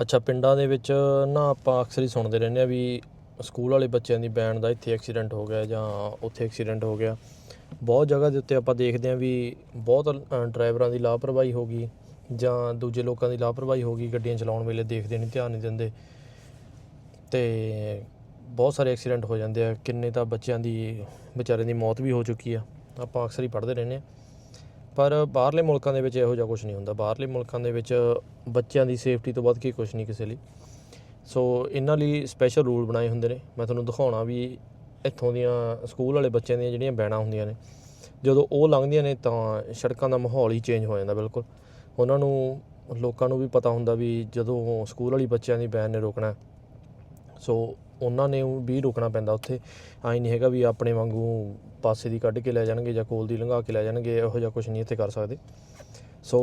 ਅੱਛਾ, ਪਿੰਡਾਂ ਦੇ ਵਿੱਚ ਨਾ ਆਪਾਂ ਅਕਸਰ ਹੀ ਸੁਣਦੇ ਰਹਿੰਦੇ ਆ ਵੀ ਸਕੂਲ ਵਾਲੇ ਬੱਚਿਆਂ ਦੀ ਬੈਨ ਦਾ ਇੱਥੇ ਐਕਸੀਡੈਂਟ ਹੋ ਗਿਆ ਜਾਂ ਉੱਥੇ ਐਕਸੀਡੈਂਟ ਹੋ ਗਿਆ। ਬਹੁਤ ਜਗ੍ਹਾ ਦੇ ਉੱਤੇ ਆਪਾਂ ਦੇਖਦੇ ਹਾਂ ਵੀ ਬਹੁਤ ਡਰਾਈਵਰਾਂ ਦੀ ਲਾਪਰਵਾਹੀ ਹੋ ਗਈ ਜਾਂ ਦੂਜੇ ਲੋਕਾਂ ਦੀ ਲਾਪਰਵਾਹੀ ਹੋ ਗਈ, ਗੱਡੀਆਂ ਚਲਾਉਣ ਵੇਲੇ ਦੇਖਦੇ ਨਹੀਂ, ਧਿਆਨ ਨਹੀਂ ਦਿੰਦੇ। ਤੇ ਬਹੁਤ ਸਾਰੇ ਐਕਸੀਡੈਂਟ ਹੋ ਜਾਂਦੇ ਆ। ਕਿੰਨੇ ਤਾਂ ਬੱਚਿਆਂ ਦੀ, ਵਿਚਾਰਿਆਂ ਦੀ ਮੌਤ ਵੀ ਹੋ ਚੁੱਕੀ ਆ। ਆਪਾਂ ਅਕਸਰ ਹੀ ਪੜ੍ਹਦੇ ਰਹਿੰਦੇ ਆ ਪਰ ਬਾਹਰਲੇ ਮੁਲਕਾਂ ਦੇ ਵਿੱਚ ਇਹੋ ਜਿਹਾ ਕੁਝ ਨਹੀਂ ਹੁੰਦਾ। ਬਾਹਰਲੇ ਮੁਲਕਾਂ ਦੇ ਵਿੱਚ ਬੱਚਿਆਂ ਦੀ ਸੇਫਟੀ ਤੋਂ ਵੱਧ ਕੇ ਕੁਝ ਨਹੀਂ ਕਿਸੇ ਲਈ। ਸੋ ਇਹਨਾਂ ਲਈ ਸਪੈਸ਼ਲ ਰੂਲ ਬਣਾਏ ਹੁੰਦੇ ਨੇ। ਮੈਂ ਤੁਹਾਨੂੰ ਦਿਖਾਉਣਾ ਵੀ ਇੱਥੋਂ ਦੀਆਂ ਸਕੂਲ ਵਾਲੇ ਬੱਚਿਆਂ ਦੀਆਂ ਜਿਹੜੀਆਂ ਬੈਨਾਂ ਹੁੰਦੀਆਂ ਨੇ, ਜਦੋਂ ਉਹ ਲੰਘਦੀਆਂ ਨੇ ਤਾਂ ਸੜਕਾਂ ਦਾ ਮਾਹੌਲ ਹੀ ਚੇਂਜ ਹੋ ਜਾਂਦਾ ਬਿਲਕੁਲ। ਉਹਨਾਂ ਨੂੰ, ਲੋਕਾਂ ਨੂੰ ਵੀ ਪਤਾ ਹੁੰਦਾ ਵੀ ਜਦੋਂ ਸਕੂਲ ਵਾਲੀ ਬੱਚਿਆਂ ਦੀ ਬੈਨ ਨੇ ਰੋਕਣਾ। ਸੋ ਉਹਨਾਂ ਨੇ ਵੀ ਰੁਕਣਾ ਪੈਂਦਾ ਉੱਥੇ। ਆਈ ਨਹੀਂ ਹੈਗਾ ਵੀ ਆਪਣੇ ਵਾਂਗੂ ਪਾਸੇ ਦੀ ਕੱਢ ਕੇ ਲੈ ਜਾਣਗੇ ਜਾਂ ਕੋਲ ਦੀ ਲੰਘਾ ਕੇ ਲੈ ਜਾਣਗੇ, ਇਹੋ ਜਿਹਾ ਕੁਝ ਨਹੀਂ ਇੱਥੇ ਕਰ ਸਕਦੇ। ਸੋ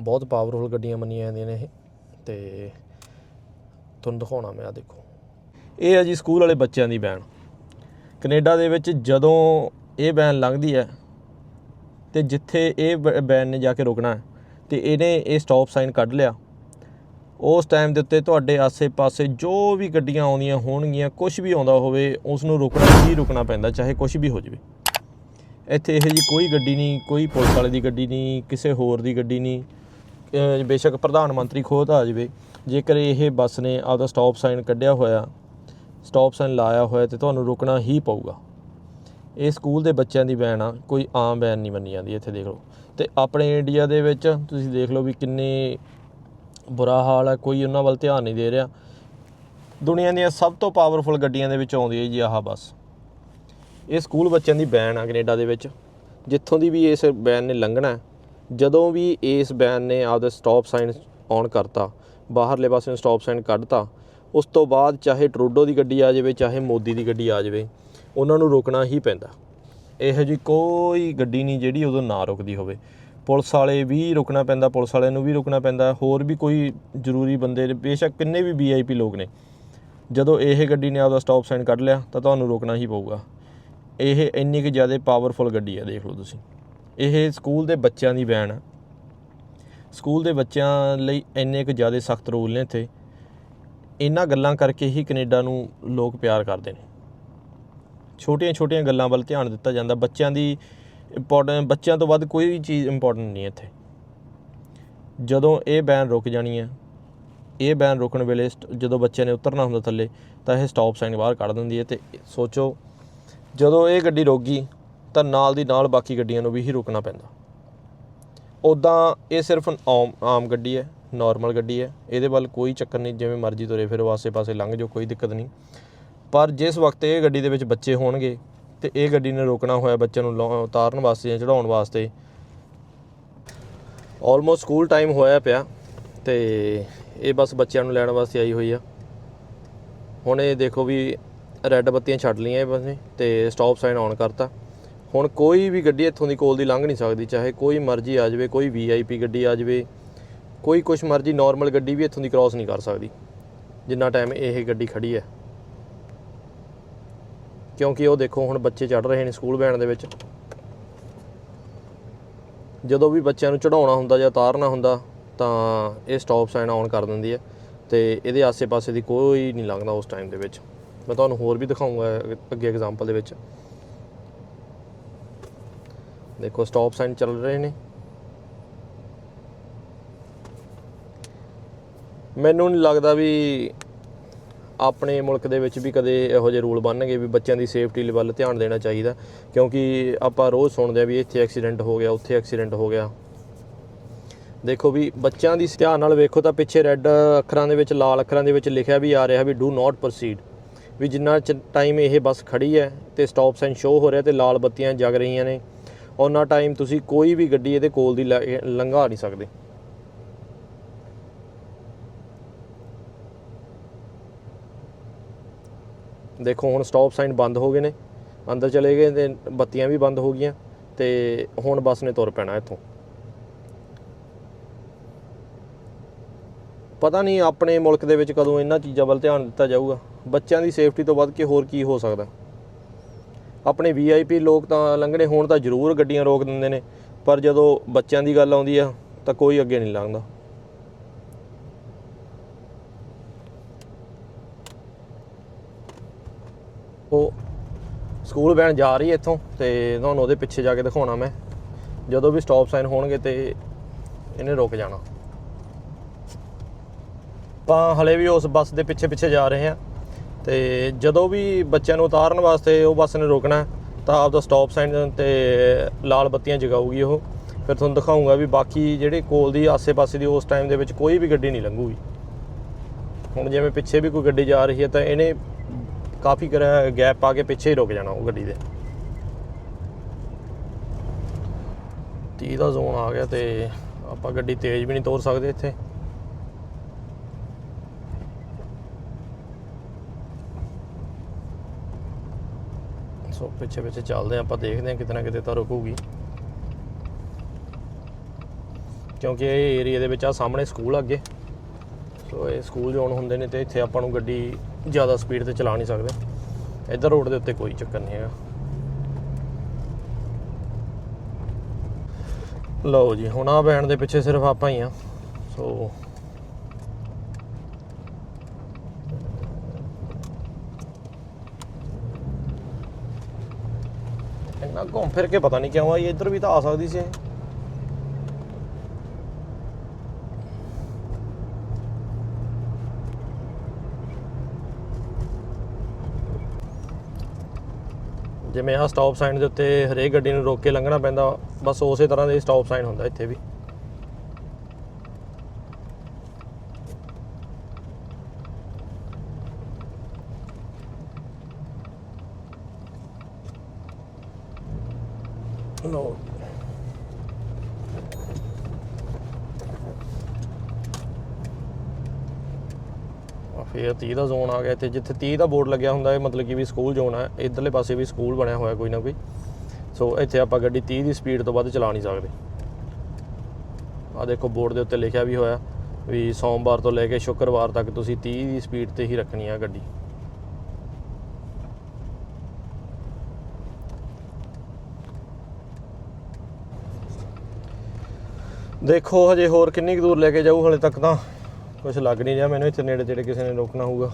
ਬਹੁਤ ਪਾਵਰਫੁਲ ਗੱਡੀਆਂ ਮੰਨੀਆਂ ਜਾਂਦੀਆਂ ਨੇ ਇਹ, ਤੇ ਤੁਹਾਨੂੰ ਦਿਖਾਉਣਾ ਮੈਂ ਆ ਦੇਖੋ। ਇਹ ਹੈ ਜੀ ਸਕੂਲ ਵਾਲੇ ਬੱਚਿਆਂ ਦੀ ਬੈਨ। ਕੈਨੇਡਾ ਦੇ ਵਿੱਚ ਜਦੋਂ ਇਹ ਬੈਨ ਲੰਘਦੀ ਹੈ, ਤੇ ਜਿੱਥੇ ਇਹ ਬੈਨ ਨੇ ਜਾ ਕੇ ਰੁਕਣਾ ਹੈ, ਤੇ ਇਹਨੇ ਇਹ ਸਟਾਪ ਸਾਈਨ ਕੱਢ ਲਿਆ। ਉਸ ਟਾਈਮ ਦੇ ਉੱਤੇ ਤੁਹਾਡੇ ਆਸੇ-ਪਾਸੇ ਜੋ ਵੀ ਗੱਡੀਆਂ ਆਉਂਦੀਆਂ ਹੋਣਗੀਆਂ ਕੁਝ ਵੀ ਆਉਂਦਾ ਹੋਵੇ ਉਸ ਨੂੰ ਰੁਕਣਾ ਹੀ ਰੁਕਣਾ ਪੈਂਦਾ, ਚਾਹੇ ਕੁਝ ਵੀ ਹੋ ਜਾਵੇ। ਇੱਥੇ ਇਹੋ ਜੀ ਕੋਈ ਗੱਡੀ ਨਹੀਂ, ਕੋਈ ਪੁਲਿਸ ਵਾਲੇ ਦੀ ਗੱਡੀ ਨਹੀਂ, ਕਿਸੇ ਹੋਰ ਦੀ ਗੱਡੀ ਨਹੀਂ। ਬੇਸ਼ੱਕ ਪ੍ਰਧਾਨ ਮੰਤਰੀ ਖੋਦ ਆ ਜਾਵੇ। ਜੇਕਰ ਇਹ ਬੱਸ ਨੇ ਆਪਦਾ ਸਟਾਪ ਸਾਈਨ ਕੱਢਿਆ ਹੋਇਆ ਸਟਾਪ ਸਾਈਨ ਲਾਇਆ ਹੋਇਆ ਤੇ ਤੁਹਾਨੂੰ ਰੁਕਣਾ ਹੀ ਪਊਗਾ। ਇਹ ਸਕੂਲ ਦੇ ਬੱਚਿਆਂ ਦੀ ਵੈਨ ਆ, ਕੋਈ ਆਮ ਵੈਨ ਨਹੀਂ ਮੰਨੀ ਜਾਂਦੀ, ਇੱਥੇ ਦੇਖ ਲਓ। ਤੇ ਆਪਣੇ ਇੰਡੀਆ ਦੇ ਵਿੱਚ ਤੁਸੀਂ ਦੇਖ ਲਓ ਵੀ ਕਿੰਨੇ ਬੁਰਾ ਹਾਲ ਹੈ ਕੋਈ ਉਹਨਾਂ ਵੱਲ ਧਿਆਨ ਨਹੀਂ ਦੇ ਰਿਹਾ। ਦੁਨੀਆ ਦੀਆਂ ਸਭ ਤੋਂ ਪਾਵਰਫੁਲ ਗੱਡੀਆਂ ਦੇ ਵਿੱਚ ਆਉਂਦੀ ਹੈ ਜੀ ਆਹ ਬੱਸ। ਇਹ ਸਕੂਲ ਬੱਚਿਆਂ ਦੀ ਬੈਨ ਆ ਕੈਨੇਡਾ ਦੇ ਵਿੱਚ। ਜਿੱਥੋਂ ਦੀ ਵੀ ਇਸ ਬੈਨ ਨੇ ਲੰਘਣਾ ਜਦੋਂ ਵੀ ਇਸ ਬੈਨ ਨੇ ਆਪਦਾ ਸਟਾਪ ਸਾਈਨ ਔਨ ਕਰਤਾ, ਬਾਹਰਲੇ ਪਾਸੇ ਨੂੰ ਸਟਾਪ ਸਾਈਨ ਕੱਢਤਾ, ਉਸ ਤੋਂ ਬਾਅਦ ਚਾਹੇ ਟਰੂਡੋ ਦੀ ਗੱਡੀ ਆ ਜਾਵੇ, ਚਾਹੇ ਮੋਦੀ ਦੀ ਗੱਡੀ ਆ ਜਾਵੇ, ਉਹਨਾਂ ਨੂੰ ਰੋਕਣਾ ਹੀ ਪੈਂਦਾ। ਇਹੋ ਜੀ ਕੋਈ ਗੱਡੀ ਨਹੀਂ ਜਿਹੜੀ ਉਦੋਂ ਨਾ ਰੁਕਦੀ ਹੋਵੇ। ਪੁਲਿਸ ਵਾਲੇ ਵੀ ਰੁਕਣਾ ਪੈਂਦਾ, ਪੁਲਿਸ ਵਾਲਿਆਂ ਨੂੰ ਵੀ ਰੁਕਣਾ ਪੈਂਦਾ, ਹੋਰ ਵੀ ਕੋਈ ਜ਼ਰੂਰੀ ਬੰਦੇ ਬੇਸ਼ੱਕ ਕਿੰਨੇ ਵੀ ਵੀਆਈਪੀ ਲੋਕ ਨੇ। ਜਦੋਂ ਇਹ ਗੱਡੀ ਨੇ ਆਪਦਾ ਸਟਾਪ ਸਾਈਨ ਕੱਢ ਲਿਆ, ਤਾਂ ਤੁਹਾਨੂੰ ਰੋਕਣਾ ਹੀ ਪਊਗਾ। ਇਹ ਇੰਨੀ ਕੁ ਜ਼ਿਆਦਾ ਪਾਵਰਫੁਲ ਗੱਡੀ ਹੈ ਦੇਖ ਲਓ ਤੁਸੀਂ। ਇਹ ਸਕੂਲ ਦੇ ਬੱਚਿਆਂ ਦੀ ਵੈਨ ਆ। ਸਕੂਲ ਦੇ ਬੱਚਿਆਂ ਲਈ ਇੰਨੇ ਕੁ ਜ਼ਿਆਦਾ ਸਖਤ ਰੂਲ ਨੇ ਇੱਥੇ। ਇਹਨਾਂ ਗੱਲਾਂ ਕਰਕੇ ਹੀ ਕੈਨੇਡਾ ਨੂੰ ਲੋਕ ਪਿਆਰ ਕਰਦੇ ਨੇ। ਛੋਟੀਆਂ-ਛੋਟੀਆਂ ਗੱਲਾਂ ਵੱਲ ਧਿਆਨ ਦਿੱਤਾ ਜਾਂਦਾ। ਬੱਚਿਆਂ ਦੀ ਇੰਪੋਰਟੈਂਟ ਬੱਚਿਆਂ ਤੋਂ ਵੱਧ ਕੋਈ ਵੀ ਚੀਜ਼ ਇੰਪੋਰਟੈਂਟ ਨਹੀਂ ਇੱਥੇ। ਜਦੋਂ ਇਹ ਬੈਨ ਰੁਕ ਜਾਣੀ ਹੈ ਇਹ ਬੈਨ ਰੁਕਣ ਵੇਲੇ ਸਟ- ਜਦੋਂ ਬੱਚਿਆਂ ਨੇ ਉਤਰਨਾ ਹੁੰਦਾ ਥੱਲੇ, ਤਾਂ ਇਹ ਸਟਾਪ ਸਾਈਨ ਬਾਹਰ ਕੱਢ ਦਿੰਦੀ ਹੈ ਤੇ ਸੋਚੋ ਜਦੋਂ ਇਹ ਗੱਡੀ ਰੁਕ ਗਈ, ਤਾਂ ਨਾਲ ਦੀ ਨਾਲ ਬਾਕੀ ਗੱਡੀਆਂ ਨੂੰ ਵੀ ਹੀ ਰੁਕਣਾ ਪੈਂਦਾ। ਉਦਾਂ ਇਹ ਸਿਰਫ ਆਮ ਆਮ ਗੱਡੀ ਹੈ ਨਾਰਮਲ ਗੱਡੀ ਹੈ। ਇਹਦੇ ਵੱਲ ਕੋਈ ਚੱਕਰ ਨਹੀਂ, ਜਿਵੇਂ ਮਰਜ਼ੀ ਤੁਰੇ ਫਿਰੋ, ਆਸੇ-ਪਾਸੇ ਲੰਘ ਜਾਓ, ਕੋਈ ਦਿੱਕਤ ਨਹੀਂ। ਪਰ ਜਿਸ ਵਕਤ ਇਹ ਗੱਡੀ ਦੇ ਵਿੱਚ ਬੱਚੇ ਹੋਣਗੇ ਤੇ ਇਹ ਗੱਡੀ ਨੇ ਰੋਕਣਾ ਹੋਇਆ ਬੱਚਿਆਂ ਨੂੰ ਲਾ- ਉਤਾਰਨ ਵਾਸਤੇ ਜਾਂ ਚੜਾਉਣ ਵਾਸਤੇ ਆਲਮੋਸਟ ਸਕੂਲ ਟਾਈਮ ਹੋਇਆ ਪਿਆ ਤੇ ਇਹ ਬਸ ਬੱਚਿਆਂ ਨੂੰ ਲੈਣ ਵਾਸਤੇ ਆਈ ਹੋਈ ਆ। ਹੁਣ ਇਹ ਦੇਖੋ ਵੀ ਰੈੱਡ ਬੱਤੀਆਂ ਛੱਡ ਲਈਆਂ ਇਹ ਨੇ ਤੇ ਸਟਾਪ ਸਾਈਨ ਔਨ ਕਰਤਾ। ਹੁਣ ਕੋਈ ਵੀ ਗੱਡੀ ਇੱਥੋਂ ਦੀ ਕੋਲ ਦੀ ਲੰਘ ਨਹੀਂ ਸਕਦੀ, ਚਾਹੇ ਕੋਈ ਮਰਜ਼ੀ ਆ ਜਾਵੇ, ਕੋਈ ਵੀਆਈਪੀ ਗੱਡੀ ਆ ਜਾਵੇ, ਕੋਈ ਕੁਛ ਮਰਜ਼ੀ ਨਾਰਮਲ ਗੱਡੀ ਵੀ ਇੱਥੋਂ ਦੀ ਕ੍ਰਾਸ ਨਹੀਂ ਕਰ ਸਕਦੀ, ਜਿੰਨਾ ਟਾਈਮ ਇਹ ਗੱਡੀ ਖੜੀ ਹੈ। ਕਿਉਂਕਿ ਉਹ ਦੇਖੋ, ਹੁਣ ਬੱਚੇ ਚੜ ਰਹੇ ਨੇ ਸਕੂਲ ਵੈਨ ਦੇ ਵਿੱਚ। ਜਦੋਂ ਵੀ ਬੱਚਿਆਂ ਨੂੰ ਚੜਾਉਣਾ ਹੁੰਦਾ ਜਾਂ ਉਤਾਰਨਾ ਹੁੰਦਾ, ਤਾਂ ਇਹ ਸਟਾਪ ਸਾਈਨ ਔਨ ਕਰ ਦਿੰਦੀ ਹੈ ਤੇ ਇਹਦੇ ਆਸੇ-ਪਾਸੇ ਦੀ ਕੋਈ ਨਹੀਂ ਲੰਘਦਾ ਉਸ ਟਾਈਮ ਦੇ ਵਿੱਚ। ਮੈਂ ਤੁਹਾਨੂੰ ਹੋਰ ਵੀ ਦਿਖਾਉਂਗਾ ਅੱਗੇ ਐਗਜ਼ਾਮਪਲ ਦੇ ਵਿੱਚ। ਦੇਖੋ ਸਟਾਪ ਸਾਈਨ ਚੱਲ ਰਹੇ ਨੇ। ਮੈਨੂੰ ਨਹੀਂ ਲੱਗਦਾ ਵੀ ਆਪਣੇ ਮੁਲਕ ਦੇ ਵਿੱਚ ਵੀ ਕਦੇ ਇਹੋ ਜਿਹੇ ਰੂਲ ਬਣਨਗੇ ਵੀ ਬੱਚਿਆਂ ਦੀ ਸੇਫਟੀ ਵੱਲ ਧਿਆਨ ਦੇਣਾ ਚਾਹੀਦਾ, ਕਿਉਂਕਿ ਆਪਾਂ ਰੋਜ਼ ਸੁਣਦੇ ਆ ਵੀ ਇੱਥੇ ਐਕਸੀਡੈਂਟ ਹੋ ਗਿਆ, ਉੱਥੇ ਐਕਸੀਡੈਂਟ ਹੋ ਗਿਆ। ਦੇਖੋ ਵੀ ਬੱਚਿਆਂ ਦੀ ਧਿਆਨ ਨਾਲ ਵੇਖੋ ਤਾਂ ਪਿੱਛੇ ਰੈੱਡ ਅੱਖਰਾਂ ਦੇ ਵਿੱਚ, ਲਾਲ ਅੱਖਰਾਂ ਦੇ ਵਿੱਚ ਲਿਖਿਆ ਵੀ ਆ ਰਿਹਾ ਵੀ ਡੂ ਨਾਟ ਪ੍ਰੋਸੀਡ ਵੀ ਜਿੰਨਾ ਟਾਈਮ ਇਹ ਬੱਸ ਖੜੀ ਹੈ ਤੇ ਸਟਾਪ ਸਾਈਨ ਸ਼ੋ ਹੋ ਰਿਹਾ ਤੇ ਲਾਲ ਬੱਤੀਆਂ ਜਗ ਰਹੀਆਂ ਨੇ ਉਹਨਾਂ ਟਾਈਮ ਤੁਸੀਂ ਕੋਈ ਵੀ ਗੱਡੀ ਇਹਦੇ ਕੋਲ ਦੀ ਲੰਘਾ ਨਹੀਂ ਸਕਦੇ। ਦੇਖੋ, ਹੁਣ ਸਟਾਪ ਸਾਈਨ ਬੰਦ ਹੋ ਗਏ ਨੇ, ਅੰਦਰ ਚਲੇ ਗਏ ਤੇ ਬੱਤੀਆਂ ਵੀ ਬੰਦ ਹੋ ਗਈਆਂ ਤੇ ਹੁਣ ਬੱਸ ਨੇ ਤੁਰ ਪੈਣਾ ਇੱਥੋਂ। ਪਤਾ ਨਹੀਂ ਆਪਣੇ ਮੁਲਕ ਦੇ ਵਿੱਚ ਕਦੋਂ ਇਹਨਾਂ ਚੀਜ਼ਾਂ ਵੱਲ ਧਿਆਨ ਦਿੱਤਾ ਜਾਊਗਾ। ਬੱਚਿਆਂ ਦੀ ਸੇਫਟੀ ਤੋਂ ਵੱਧ ਕੇ ਹੋਰ ਕੀ ਹੋ ਸਕਦਾ? ਆਪਣੇ ਵੀਆਈਪੀ ਲੋਕ ਤਾਂ ਲੰਘਣੇ, ਹੋਣ ਤਾਂ ਜ਼ਰੂਰ ਗੱਡੀਆਂ ਰੋਕ ਦਿੰਦੇ ਨੇ, ਪਰ ਜਦੋਂ ਬੱਚਿਆਂ ਦੀ ਗੱਲ ਆਉਂਦੀ ਆ, ਤਾਂ ਕੋਈ ਅੱਗੇ ਨਹੀਂ ਲੰਘਦਾ। ਉਹ ਸਕੂਲ ਵੈਨ ਜਾ ਰਹੀ ਹੈ ਇੱਥੋਂ, ਤੇ ਤੁਹਾਨੂੰ ਉਹਦੇ ਪਿੱਛੇ ਜਾ ਕੇ ਦਿਖਾਉਣਾ ਮੈਂ। ਜਦੋਂ ਵੀ ਸਟਾਪ ਸਾਈਨ ਹੋਣਗੇ ਤੇ ਇਹਨੇ ਰੁਕ ਜਾਣਾ। ਤਾਂ ਹਲੇ ਵੀ ਉਸ ਬੱਸ ਦੇ ਪਿੱਛੇ ਪਿੱਛੇ ਜਾ ਰਹੇ ਹਾਂ ਤੇ ਜਦੋਂ ਵੀ ਬੱਚਿਆਂ ਨੂੰ ਉਤਾਰਨ ਵਾਸਤੇ ਉਹ ਬੱਸ ਨੇ ਰੋਕਣਾ ਹੈ, ਤਾਂ ਆਪਦਾ ਸਟਾਪ ਸਾਈਨ ਤੇ ਲਾਲ ਬੱਤੀਆਂ ਜਗਾਊਗੀ ਉਹ। ਫਿਰ ਤੁਹਾਨੂੰ ਦਿਖਾਊਂਗਾ ਵੀ ਬਾਕੀ ਜਿਹੜੇ ਕੋਲ ਦੀ ਆਸੇ-ਪਾਸੇ ਦੀ ਉਸ ਟਾਈਮ ਦੇ ਵਿੱਚ ਕੋਈ ਵੀ ਗੱਡੀ ਨਹੀਂ ਲੰਘੂਗੀ। ਹੁਣ ਜਿਵੇਂ ਪਿੱਛੇ ਵੀ ਕੋਈ ਗੱਡੀ ਜਾ ਰਹੀ ਹੈ ਤਾਂ ਇਹਨੇ ਕਾਫੀ ਗੈਪ ਪਾ ਕੇ ਪਿੱਛੇ ਹੀ ਰੁਕ ਜਾਣਾ ਉਹ ਗੱਡੀ ਦੇ। 30 ਦਾ ਜ਼ੋਨ ਆ ਗਿਆ ਤੇ ਆਪਾਂ ਗੱਡੀ ਤੇਜ਼ ਵੀ ਨਹੀਂ ਤੋਰ ਸਕਦੇ ਇੱਥੇ। ਸੋ ਪਿੱਛੇ ਪਿੱਛੇ ਚੱਲਦੇ ਹਾਂ, ਆਪਾਂ ਦੇਖਦੇ ਹਾਂ ਕਿਤੇ ਨਾ ਕਿਤੇ ਤਾਂ ਰੁਕੂਗੀ। ਕਿਉਂਕਿ ਇਹ ਏਰੀਆ ਦੇ ਵਿੱਚ ਆ ਸਾਹਮਣੇ ਸਕੂਲ ਅੱਗੇ। ਸੋ ਇਹ ਸਕੂਲ ਜ਼ੋਨ ਹੁੰਦੇ ਨੇ ਤੇ ਇੱਥੇ ਆਪਾਂ ਨੂੰ ਗੱਡੀ ਜ਼ਿਆਦਾ ਸਪੀਡ ਤੇ ਚਲਾ ਨਹੀਂ ਸਕਦੇ। ਇੱਧਰ ਰੋਡ ਦੇ ਉੱਤੇ ਕੋਈ ਚੱਕਰ ਨਹੀਂ ਹੈਗਾ। ਲਓ ਜੀ, ਹੁਣ ਆ ਬੈਂਡ ਦੇ ਪਿੱਛੇ ਸਿਰਫ ਆਪਾਂ ਹੀ ਆ ਸੋ ਇੰਨਾ ਘੁੰਮ ਫਿਰ ਕੇ ਪਤਾ ਨਹੀਂ ਕਿਉਂ ਆਈ, ਇੱਧਰ ਵੀ ਤਾਂ ਆ ਸਕਦੀ ਸੀ। ਜਿਵੇਂ ਆ ਸਟਾਪ ਸਾਈਨ ਦੇ ਉੱਤੇ ਹਰੇਕ ਗੱਡੀ ਨੂੰ ਰੋਕ ਕੇ ਲੰਘਣਾ ਪੈਂਦਾ, ਬਸ ਉਸੇ ਤਰ੍ਹਾਂ ਦੇ ਸਟਾਪ ਸਾਈਨ ਹੁੰਦਾ ਇੱਥੇ ਵੀ। ਲੋ ਆ ਫੇਰ 30 ਦਾ ਜ਼ੋਨ ਆ ਗਿਆ ਇੱਥੇ। ਜਿੱਥੇ 30 ਦਾ ਬੋਰਡ ਲੱਗਿਆ ਹੁੰਦਾ ਹੈ ਮਤਲਬ ਕਿ ਵੀ ਸਕੂਲ ਜ਼ੋਨ ਹੈ ਇਧਰਲੇ ਪਾਸੇ ਵੀ ਸਕੂਲ ਬਣਿਆ ਹੋਇਆ ਕੋਈ ਨਾ ਕੋਈ। ਸੋ ਇੱਥੇ ਆਪਾਂ ਗੱਡੀ 30 ਦੀ ਸਪੀਡ ਤੋਂ ਵੱਧ ਚਲਾ ਨਹੀਂ ਸਕਦੇ। ਆ ਦੇਖੋ ਬੋਰਡ ਦੇ ਉੱਤੇ ਲਿਖਿਆ ਵੀ ਹੋਇਆ ਵੀ ਸੋਮਵਾਰ ਤੋਂ ਲੈ ਕੇ ਸ਼ੁੱਕਰਵਾਰ ਤੱਕ ਤੁਸੀਂ 30 ਦੀ ਸਪੀਡ ਤੇ ਹੀ ਰੱਖਣੀ ਆ ਗੱਡੀ। ਦੇਖੋ, ਹਜੇ ਹੋਰ ਕਿੰਨੀ ਕੁ ਦੂਰ ਲੈ ਕੇ ਜਾਊ ਹਲੇ ਤੱਕ ਤਾਂ। ਕੁਝ ਲੱਗ ਨਹੀਂ ਰਿਹਾ ਮੈਨੂੰ, ਇੱਥੇ ਨੇੜੇ ਤੇੜੇ ਕਿਸੇ ਨੇ ਰੋਕਣਾ ਹੋਊਗਾ।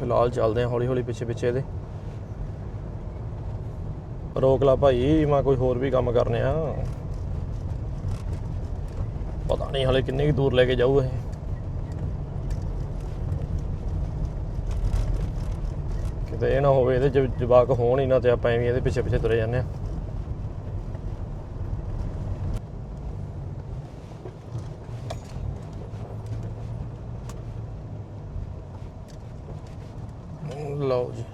ਫਿਲਹਾਲ ਚੱਲਦੇ ਹਾਂ ਹੌਲੀ ਹੌਲੀ ਪਿੱਛੇ ਪਿੱਛੇ ਇਹਦੇ। ਰੋਕ ਲਾ ਭਾਈ, ਮੈਂ ਕੋਈ ਹੋਰ ਵੀ ਕੰਮ ਕਰਨੇ ਆ। ਪਤਾ ਨਹੀਂ ਹਲੇ ਕਿੰਨੀ ਕੁ ਦੂਰ ਲੈ ਕੇ ਜਾਊ ਇਹ। ਕਿਤੇ ਇਹ ਨਾ ਹੋਵੇ, ਇਹਦੇ ਚ ਜਵਾਕ ਹੋਣ ਹੀ ਨਾ ਤੇ ਆਪਾਂ ਐਵੇਂ ਇਹਦੇ ਪਿੱਛੇ ਪਿੱਛੇ ਤੁਰੇ ਜਾਂਦੇ ਆ ਲਓ ਜੀ।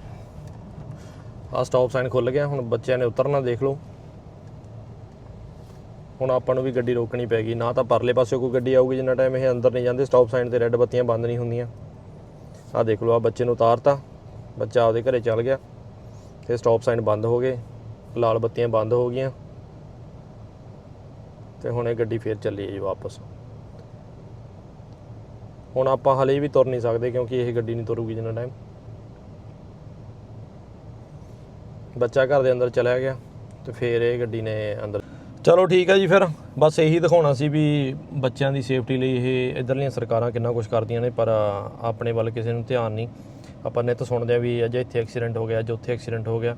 ਆ ਸਟਾਪ ਸਾਈਨ ਖੁੱਲ ਗਿਆ, ਹੁਣ ਬੱਚਿਆਂ ਨੇ ਉਤਰਨਾ ਦੇਖ ਲਓ। ਹੁਣ ਆਪਾਂ ਨੂੰ ਵੀ ਗੱਡੀ ਰੋਕਣੀ ਪੈਗੀ ਨਾ ਤਾਂ ਪਰਲੇ ਪਾਸੇ ਕੋਈ ਗੱਡੀ ਆਊਗੀ ਜਿੰਨਾ ਟਾਈਮ ਇਹ ਅੰਦਰ ਨਹੀਂ ਜਾਂਦੇ ਸਟਾਪ ਸਾਈਨ ਤੇ ਰੈੱਡ ਬੱਤੀਆਂ ਬੰਦ ਨਹੀਂ ਹੁੰਦੀਆਂ। ਆ ਦੇਖ ਲਓ ਆ ਬੱਚੇ ਨੂੰ ਉਤਾਰਤਾ। ਬੱਚਾ ਆਪਦੇ ਘਰੇ ਚੱਲ ਗਿਆ ਤੇ ਸਟਾਪ ਸਾਈਨ ਬੰਦ ਹੋ ਗਏ, ਲਾਲ ਬੱਤੀਆਂ ਬੰਦ ਹੋ ਗਈਆਂ ਤੇ ਹੁਣ ਇਹ ਗੱਡੀ ਫੇਰ ਚੱਲੀ ਹੈ ਜੀ ਵਾਪਸ। ਹੁਣ ਆਪਾਂ ਹਲੇ ਵੀ ਤੁਰ ਨਹੀਂ ਸਕਦੇ ਕਿਉਂਕਿ ਇਹ ਗੱਡੀ ਨਹੀਂ ਤੁਰੂਗੀ ਜਿੰਨਾ ਟਾਈਮ ਬੱਚਾ ਘਰ ਦੇ ਅੰਦਰ ਚਲਾ ਗਿਆ ਤੇ ਫੇਰ ਇਹ ਗੱਡੀ ਨੇ ਅੰਦਰ ਚਲੋ ਠੀਕ ਹੈ ਜੀ ਫਿਰ, ਬਸ ਇਹੀ ਦਿਖਾਉਣਾ ਸੀ ਵੀ ਬੱਚਿਆਂ ਦੀ ਸੇਫਟੀ ਲਈ ਇਹ ਇਧਰਲੀਆਂ ਸਰਕਾਰਾਂ ਕਿੰਨਾ ਕੁਝ ਕਰਦੀਆਂ ਨੇ, ਪਰ ਆਪਣੇ ਵੱਲ ਕਿਸੇ ਨੂੰ ਧਿਆਨ ਨਹੀਂ। ਆਪਾਂ ਨਿੱਤ ਸੁਣਦੇ ਆ ਵੀ ਅੱਜ ਇੱਥੇ ਐਕਸੀਡੈਂਟ ਹੋ ਗਿਆ, ਅੱਜ ਉੱਥੇ ਐਕਸੀਡੈਂਟ ਹੋ ਗਿਆ।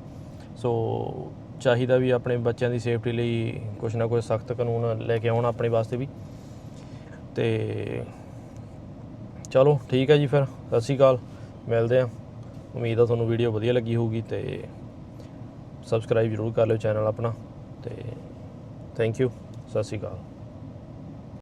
ਸੋ ਚਾਹੀਦਾ ਵੀ ਆਪਣੇ ਬੱਚਿਆਂ ਦੀ ਸੇਫਟੀ ਲਈ ਕੁਝ ਨਾ ਕੁਝ ਸਖਤ ਕਾਨੂੰਨ ਲੈ ਕੇ ਆਉਣ ਆਪਣੇ ਵਾਸਤੇ ਵੀ। ਤੇ ਚਲੋ, ਠੀਕ ਹੈ ਜੀ ਫਿਰ। ਸਤਿ ਸ਼੍ਰੀ ਅਕਾਲ। ਮਿਲਦੇ ਆ ਉਮੀਦ ਆ ਤੁਹਾਨੂੰ ਵੀਡੀਓ ਵਧੀਆ ਲੱਗੀ ਹੋਊਗੀ ਤੇ ਸਬਸਕ੍ਰਾਈਬ ਜ਼ਰੂਰ ਕਰ ਲਿਓ ਚੈਨਲ ਆਪਣਾ। ਤੇ ਥੈਂਕ ਯੂ ਸਤਿ ਸ਼੍ਰੀ ਅਕਾਲ।